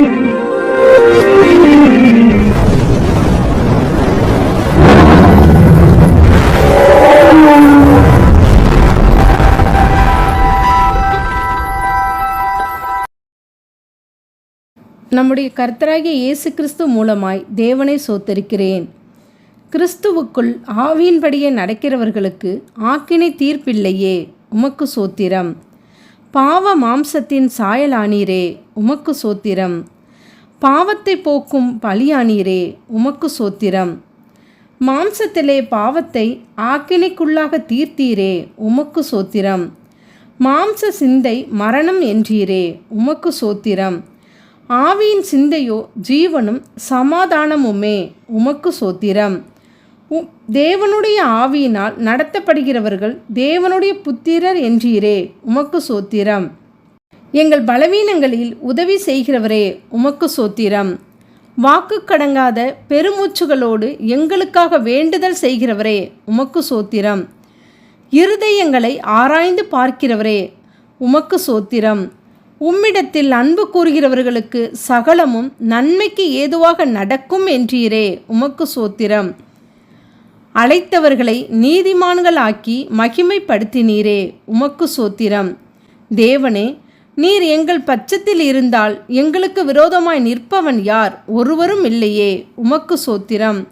நம்முடைய கர்த்தராகிய இயேசு கிறிஸ்து மூலமாய் தேவனை சோத்தரிக்கிறேன். கிறிஸ்துவுக்குள் ஆவியின்படியே நடக்கிறவர்களுக்கு ஆக்கினை தீர்ப்பில்லையே உமக்கு சோத்திரம். பாவ மாம்சத்தின் சாயலானீரே உமக்கு சோத்திரம். பாவத்தை போக்கும் பலியானீரே உமக்கு சோத்திரம். மாம்சத்திலே பாவத்தை ஆக்கினைக்குள்ளாக தீர்த்தீரே உமக்கு சோத்திரம். மாம்ச சிந்தை மரணம் என்றீரே உமக்கு சோத்திரம். ஆவியின் சிந்தையோ ஜீவனும் சமாதானமுமே உமக்கு சோத்திரம். தேவனுடைய ஆவியினால் நடத்தப்படுகிறவர்கள் தேவனுடைய புத்திரர் என்றீரே உமக்கு சோத்திரம். எங்கள் பலவீனங்களில் உதவி செய்கிறவரே உமக்கு சோத்திரம். வாக்கு கடங்காத பெருமூச்சுகளோடு எங்களுக்காக வேண்டுதல் செய்கிறவரே உமக்கு சோத்திரம். இருதயங்களை ஆராய்ந்து பார்க்கிறவரே உமக்கு சோத்திரம். உம்மிடத்தில் அன்பு கூறுகிறவர்களுக்கு சகலமும் நன்மைக்கு ஏதுவாக நடக்கும் என்றீரே உமக்கு சோத்திரம். அழைத்தவர்களை நீதிமான்களாக்கி மகிமைப்படுத்தினீரே உமக்கு சோத்திரம். தேவனே நீர் எங்கள் பட்சத்தில் இருந்தால் எங்களுக்கு விரோதமாய் நிற்பவன் யார்? ஒருவரும் இல்லையே உமக்கு சோத்திரம்.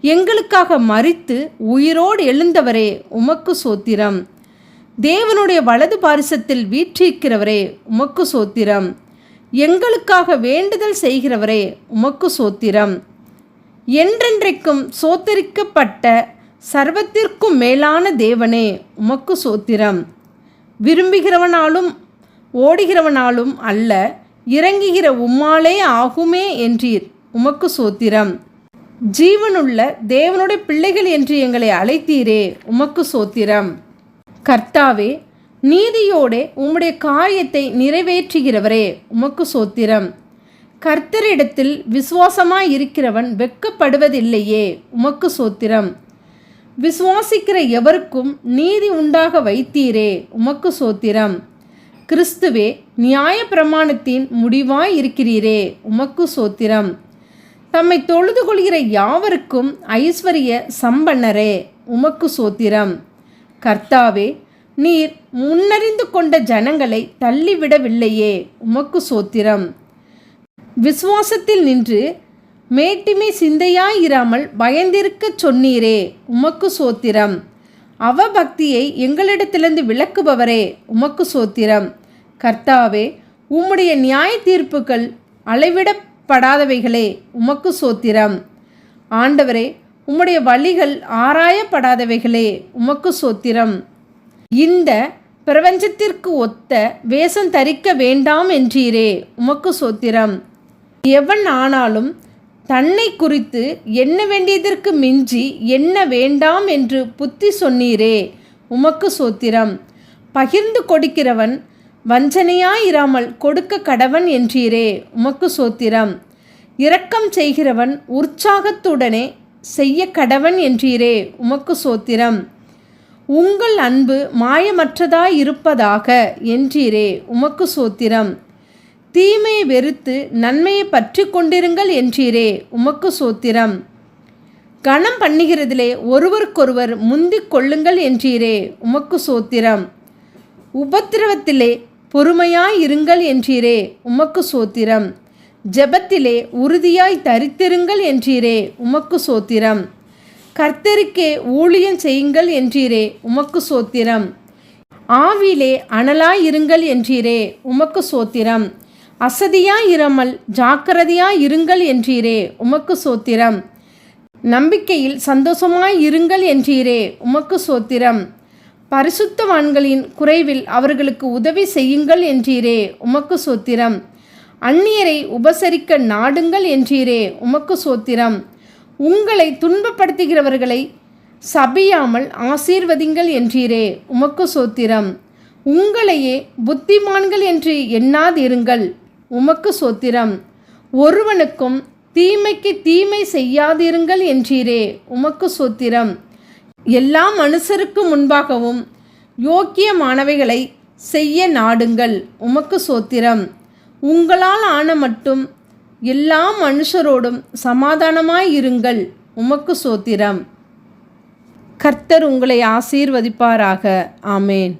எங்களுக்காக மரித்து உயிரோடு எழுந்தவரே உமக்கு சோத்திரம். தேவனுடைய வலது பாரிசத்தில் வீற்றிருக்கிறவரே உமக்கு சோத்திரம். எங்களுக்காக வேண்டுதல் செய்கிறவரே உமக்கு சோத்திரம். என்றென்றைக்கும் சோத்தரிக்கப்பட்ட சர்வத்திற்கும் மேலான தேவனே உமக்கு சோத்திரம். விரும்புகிறவனாலும் ஓடுகிறவனாலும் அல்ல இறங்குகிற உம்மாலே ஆகுமே என்றீர் உமக்கு சோத்திரம். ஜீவனுள்ள தேவனுடைய பிள்ளைகள் என்று எங்களை அழைத்தீரே உமக்கு சோத்திரம். கர்த்தாவே நீதியோடே உம்முடைய காரியத்தை நிறைவேற்றுகிறவரே உமக்கு சோத்திரம். கர்த்தரிடத்தில் விசுவாசமாய் இருக்கிறவன் வெட்கப்படுவதில்லையே உமக்கு சோத்திரம். விசுவாசிக்கிற எவருக்கும் நீதி உண்டாக வைத்தீரே உமக்கு சோத்திரம். கிறிஸ்துவே நியாய பிரமாணத்தின் முடிவாய் இருக்கிறீரே உமக்கு சோத்திரம். தம்மை தொழுது கொள்கிற யாவருக்கும் ஐஸ்வர்ய சம்பன்னரே உமக்கு சோத்திரம். கர்த்தாவே நீர் முன்னறிந்து கொண்ட ஜனங்களை தள்ளிவிடவில்லையே உமக்கு சோத்திரம். விசுவாசத்தில் நின்று மேட்டிமை சிந்தையாயிராமல் பயந்திருக்கச் சொன்னீரே உமக்கு சோத்திரம். அவபக்தியை எங்களிடத்திலிருந்து விலக்குபவரே உமக்கு சோத்திரம். கர்த்தாவே உம்முடைய நியாய தீர்ப்புகள் அளவிடப்படாதவைகளே உமக்கு சோத்திரம். ஆண்டவரே உம்முடைய வழிகள் ஆராயப்படாதவைகளே உமக்கு சோத்திரம். இந்த பிரபஞ்சத்திற்கு ஒத்த வேஷம் தரிக்க வேண்டாம் என்றீரே உமக்கு சோத்திரம். எவன் ஆனாலும் தன்னை குறித்து என்ன வேண்டியதற்கு மிஞ்சி என்ன வேண்டாம் என்று புத்தி சொன்னீரே உமக்கு சோத்திரம். பகிர்ந்து கொடுக்கிறவன் வஞ்சனையாயிராமல் கொடுக்க கடவன் என்றீரே உமக்கு சோத்திரம். இரக்கம் செய்கிறவன் உற்சாகத்துடனே செய்ய கடவன் என்றீரே உமக்கு சோத்திரம். உங்கள் அன்பு மாயமற்றதாய் இருப்பதாக என்றீரே உமக்கு சோத்திரம். தீமையை வெறுத்து நன்மையை பற்றி கொண்டிருங்கள் என்றீரே உமக்கு சோத்திரம். கணம் பண்ணுகிறதிலே ஒருவருக்கொருவர் முந்திக் கொள்ளுங்கள் என்றீரே உமக்கு சோத்திரம். உபத்திரவத்திலே பொறுமையாய் இருங்கள் என்றீரே உமக்கு சோத்திரம். ஜெபத்திலே உறுதியாய் தரித்திருங்கள் என்றீரே உமக்கு சோத்திரம். கர்த்தருக்கே ஊழியம் செய்யுங்கள் என்றீரே உமக்கு சோத்திரம். ஆவிலே அனலாயிருங்கள் என்றீரே உமக்கு சோத்திரம். அசதியாயிராமல் ஜாக்கிரதையாய் இருங்கள் என்றீரே உமக்கு சோத்திரம். நம்பிக்கையில் சந்தோஷமாய் இருங்கள் என்றீரே உமக்கு சோத்திரம். பரிசுத்தவான்களின் குறைவில் அவர்களுக்கு உதவி செய்யுங்கள் என்றீரே உமக்கு சோத்திரம். அந்நியரை உபசரிக்க நாடுங்கள் என்றீரே உமக்கு சோத்திரம். உங்களை துன்பப்படுத்துகிறவர்களை சபியாமல் ஆசீர்வதிங்கள் என்றீரே உமக்கு சோத்திரம். உங்களையே புத்திமான்கள் என்று எண்ணாதிருங்கள். உமக்கு சோத்திரம். ஒருவனுக்கும் தீமைக்கு தீமை செய்யாதிருங்கள் என்றீரே உமக்கு சோத்திரம். எல்லா மனுஷருக்கு முன்பாகவும் யோக்கியமானவைகளை செய்ய நாடுங்கள் உமக்கு சோத்திரம். உங்களால் ஆன மட்டும் எல்லா மனுஷரோடும் சமாதானமாய் இருங்கள் உமக்கு சோத்திரம். கர்த்தர் உங்களை ஆசீர்வதிப்பாராக. ஆமேன்.